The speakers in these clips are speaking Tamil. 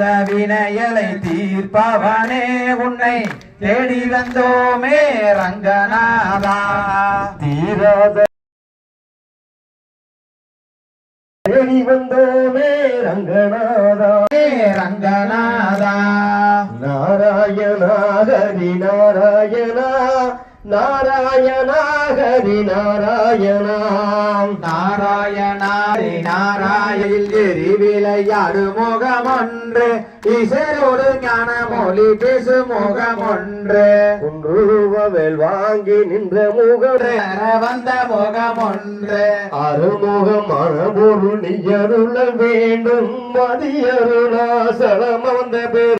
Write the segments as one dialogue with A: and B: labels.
A: வினையலை தீர்ப்பவனே உன்னை தேடி வந்தோமே ரங்கநாதா.
B: தீராத தேடி வந்தோமே ரங்கநாதா.
A: ரங்கநாதா.
B: நாராயணா ஹரி நாராயணா நாராயணா ஹரி நாராயணா.
A: நாராயணாரி நாராயில் எரி விளையாடு முகம் ஒன்று இசையோடு ஞான மொழி பேசு முகம் ஒன்று
B: குன்றுவவேல் வாங்கி நின்ற முகம்
A: பெற வந்த முகம் ஒன்று
B: அருமுகமான பொருள் நிஜருள வேண்டும் மதியருணாசலம் வந்த பேர்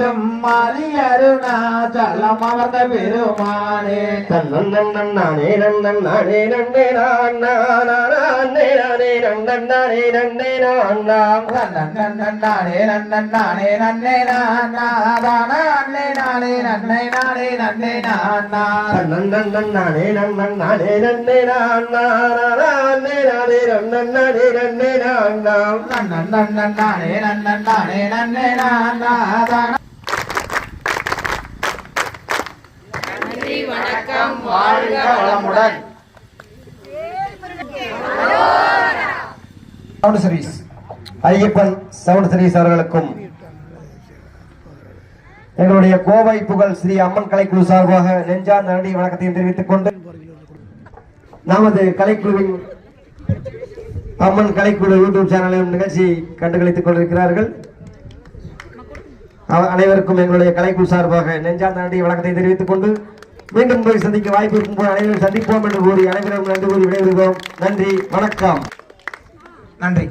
A: வேண்டும் மலி அருணாச்சலம் அமர்ந்த பெருமானே.
B: தன்னே நன்னன் நானே நன்னே நான் நானே நானே நன்னன் நானே நன்னே நான் நாம்
A: நன்னே நன்னே நன்னே நானே நானே நன்னே நானே நன்னே நானா
B: நன்னன் நானே நன்னன் நானே நன்னே நான் நானே நானே நன்னன் நானே நன்னே நான் நாம்
A: நன்னே நன்னே நன்னே நானா வாழ்க வளமுடன்.
B: Sound service Ayyappan sound service அவர்களுக்கும் எங்களுடைய கோவை புகழ் ஸ்ரீ அம்மன் கலைக்குழு சார்பாக நெஞ்சார் நன்றி வணக்கத்தையும் தெரிவித்துக் கொண்டு நமது கலைக்குழுவின் அம்மன் கலைக்குழு யூடியூப் சேனலிலும் நிகழ்ச்சி கண்டுகளித்துக் கொண்டிருக்கிறார்கள். அனைவருக்கும் எங்களுடைய கலைக்குழு சார்பாக நெஞ்சார் நன்றி வணக்கத்தை தெரிவித்துக் கொண்டு மீண்டும் போய் சந்திக்க வாய்ப்பு இருக்கும் போது அனைவரும் சந்திப்போம் என்று கூறி அனைவரும் நன்றி கூறி விடைபெறுகிறோம். நன்றி வணக்கம்.
A: நன்றி.